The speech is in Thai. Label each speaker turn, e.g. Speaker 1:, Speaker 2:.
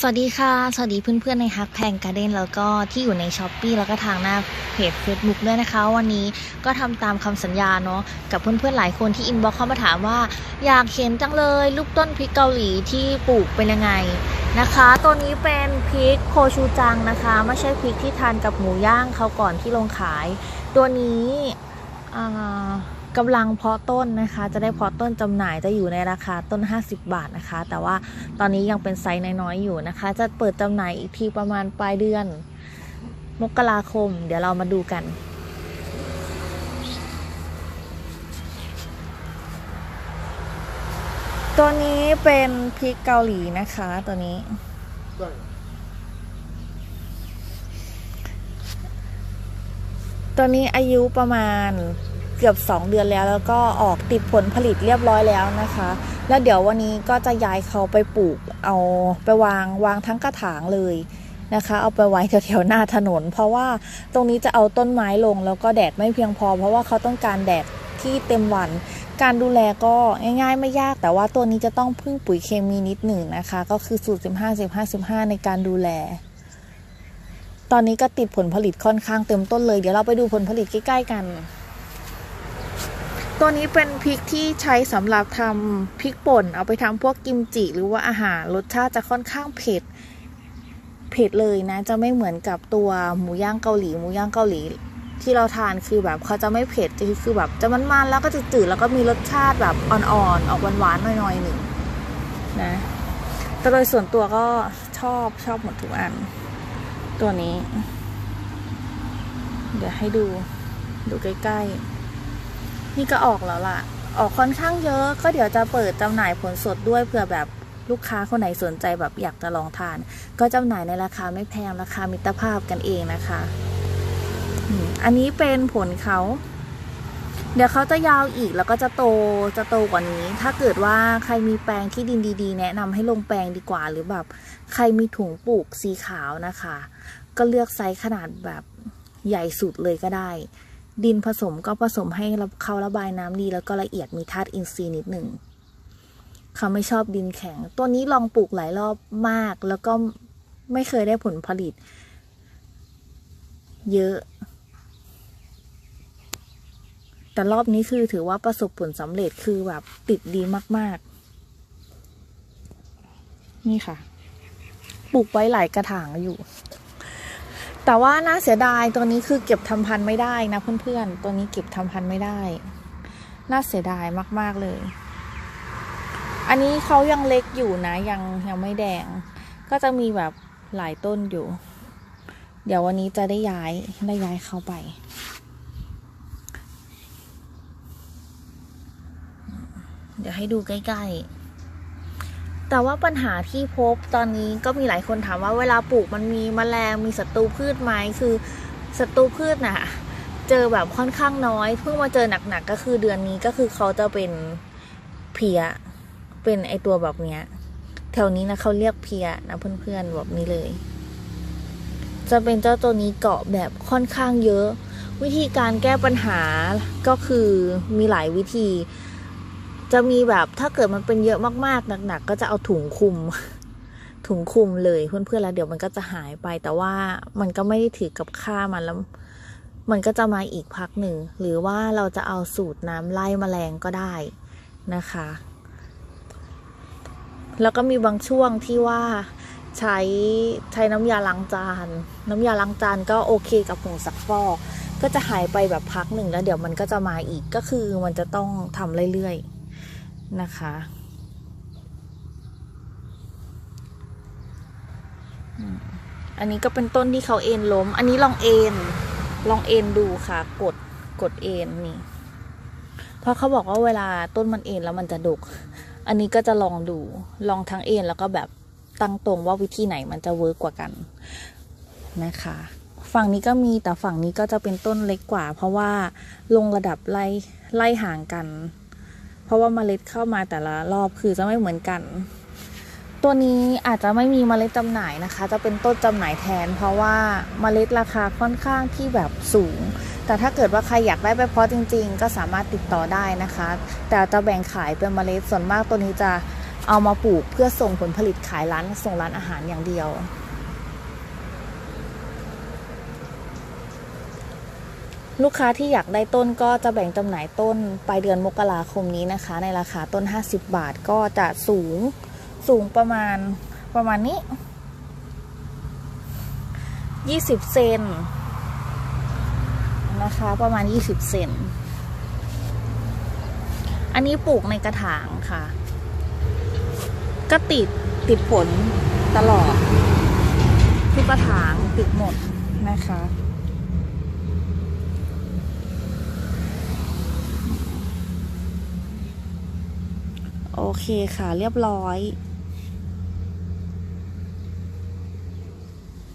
Speaker 1: สวัสดีค่ะ สวัสดีเพื่อนๆในฮักแพงการ์เด้นแล้วก็ที่อยู่ในช้อปปีแล้วก็ทางหน้าเพจ Facebook ด้วยนะคะ วันนี้ก็ทำตามคำสัญญาเนาะกับเพื่อนๆหลายคนที่อินบ็อกเข้ามาถามว่า อยากเห็นจังเลย ลูกต้นพริกเกาหลีที่ปลูกเป็นยังไงนะคะ ตัวนี้เป็นพริกโคชูจังนะคะ ไม่ใช่พริกที่ทานกับหมูย่างเขาก่อนที่ลงขาย ตัวนี้อ่า กำลังเพาะต้นนะคะ จะได้เพาะต้นจำหน่ายจะอยู่ในราคาต้น 50 บาทนะคะ แต่ว่าตอนนี้ยังเป็นไซส์น้อยๆอยู่นะคะ จะเปิดจำหน่ายอีกทีประมาณปลายเดือน มกราคม เดี๋ยวเรามาดูกันตัวนี้เป็นพริกเกาหลีนะคะ ตัวนี้ ตัวนี้อายุประมาณ เกือบ 2 เดือนแล้ว แล้วก็ออกติดผลผลิตเรียบร้อยแล้วนะคะ แล้วเดี๋ยววันนี้ก็จะย้ายเขาไปปลูกเอาไปวางวางทั้งกระถางเลยนะคะ เอาไปไว้แถวๆหน้าถนน เพราะว่าตรงนี้จะเอาต้นไม้ลง แล้วก็แดดไม่เพียงพอ เพราะว่าเขาต้องการแดดที่เต็มวัน การดูแลก็ง่ายๆ ไม่ยาก แต่ว่าตัวนี้จะต้องพึ่งปุ๋ยเคมีนิดหนึ่งนะคะ ก็คือสูตร 15 15 15 ในการดูแล ตอนนี้ก็ติดผลผลิตค่อนข้างเต็มต้นเลย เดี๋ยวเราไปดูผลผลิตใกล้ๆกัน ตัวนี้เป็นพริกที่ใช้สำหรับทำพริกป่น เอาไปทำพวกกิมจิหรือว่าอาหารรสชาติจะค่อนข้างเผ็ดเผ็ดเลยนะ จะไม่เหมือนกับตัวหมูย่างเกาหลี หมูย่างเกาหลี ที่เราทานคือแบบเขาจะไม่เผ็ดจะคือแบบจะมันๆแล้วก็จะจืดแล้วก็มีรสชาติแบบอ่อนๆออกหวานๆหน่อยๆหนึ่งนะแต่โดยส่วนตัวก็ชอบชอบหมดทุกอัน ตัวนี้ เดี๋ยวให้ดูดูใกล้ๆ นี่ก็ออกแล้วล่ะ ออกค่อนข้างเยอะก็เดี๋ยวจะเปิดจำหน่ายผลสดด้วยเผื่อแบบลูกค้าคนไหนสนใจแบบอยากจะลองทาน ก็จำหน่ายในราคาไม่แพงราคามิตรภาพกันเองนะคะอันนี้เป็นผลเขา เดี๋ยวเขาจะยาวอีกแล้วก็จะโตจะโตกว่านี้ ถ้าเกิดว่าใครมีแปลงที่ดินดี ๆ แนะนำให้ลงแปลงดีกว่า หรือแบบใครมีถุงปลูกสีขาวนะคะ ก็เลือกไซส์ขนาดแบบใหญ่สุดเลยก็ได้ ดินผสมก็ผสมให้เขาระบายน้ำดีแล้วก็ละเอียดมีธาตุอินทรีย์นิดหนึ่งเขาไม่ชอบดินแข็ง ตัวนี้ลองปลูกหลายรอบมาก แล้วก็ไม่เคยได้ผลผลิต เยอะ แต่รอบนี้คือถือว่าประสบผลสำเร็จคือแบบติดดีมาก ๆ นี่ค่ะ ปลูกไว้หลายกระถางอยู่ แต่ว่าน่าเสียดายตัวนี้คือเก็บทำพันธุ์ไม่ได้นะเพื่อนๆ ตัวนี้เก็บทำพันธุ์ไม่ได้ น่าเสียดายมากๆเลย อันนี้เขายังเล็กอยู่นะ ยังยังไม่แดง ก็จะมีแบบหลายต้นอยู่ เดี๋ยววันนี้จะได้ย้ายได้ย้ายเข้าไป เดี๋ยวให้ดูใกล้ๆ แต่ว่าปัญหาที่พบตอนนี้ก็มีหลายคนถามว่าเวลาปลูกมันมีแมลงมีศัตรูพืชไหมคือศัตรูพืชน่ะเจอแบบค่อนข้างน้อย เพิ่งมาเจอหนักๆก็คือเดือนนี้ก็คือเขาจะเป็นเพียเป็นไอตัวแบบเนี้ยแถวนี้นะเขาเรียกเพียนะเพื่อนๆแบบนี้เลย จะเป็นเจ้าตัวนี้เกาะแบบค่อนข้างเยอะ วิธีการแก้ปัญหาก็คือมีหลายวิธี จะมีแบบถ้าเกิดมันเป็นเยอะมากๆหนักๆก็จะเอาถุงคุม ถุงคุมเลยเพื่อนๆแล้วเดี๋ยวมันก็จะหายไป แต่ว่ามันก็ไม่ได้ถือกับค่ามันแล้ว มันก็จะมาอีกพักหนึ่ง หรือว่าเราจะเอาสูตรน้ำไล่แมลงก็ได้นะคะ แล้วก็มีบางช่วงที่ว่าใช้ใช้น้ำยาล้างจาน น้ำยาล้างจานก็โอเคกับผงซักฟอกก็จะหายไปแบบพักหนึ่งแล้วเดี๋ยวมันก็จะมาอีกก็คือมันจะต้องทำเรื่อยๆ นะคะ อันนี้ก็เป็นต้นที่เขาเอ็นล้ม อันนี้ลองเอ็น ลองเอ็นดูค่ะ กด กดเอ็นนี่ เพราะเขาบอกว่าเวลาต้นมันเอ็นแล้วมันจะดก อันนี้ก็จะลองดู ลองทั้งเอ็นแล้วก็แบบตั้งตรงว่าวิธีไหนมันจะเวิร์กกว่ากันนะคะ ฝั่งนี้ก็มีแต่ฝั่งนี้ก็จะเป็นต้นเล็กกว่า เพราะว่าลงระดับไล่ไล่ห่างกัน เพราะว่าเมล็ดเข้ามาแต่ละรอบคือจะไม่เหมือนกัน ตัวนี้อาจจะไม่มีเมล็ดจำหน่ายนะคะ จะเป็นต้นจำหน่ายแทน เพราะว่าเมล็ดราคาค่อนข้างที่แบบสูง แต่ถ้าเกิดว่าใครอยากได้ไปเพาะจริง ๆ ก็สามารถติดต่อได้นะคะ แต่จะแบ่งขายเป็นเมล็ดส่วนมากตัวนี้จะเอามาปลูกเพื่อส่งผลผลิตขายร้านส่งร้านอาหารอย่างเดียว ลูกค้าที่อยากได้ต้นก็จะแบ่งจำหน่ายต้นปลายเดือนมกราคมนี้นะคะ ในราคาต้น 50 บาทก็จะสูงสูงประมาณประมาณนี้ 20 เซนนะคะประมาณ 20 เซนอันนี้ปลูกในกระถางค่ะ ก็ติดติดผลตลอด ทุกกระถางติดหมดนะคะ เคค่ะ เรียบร้อย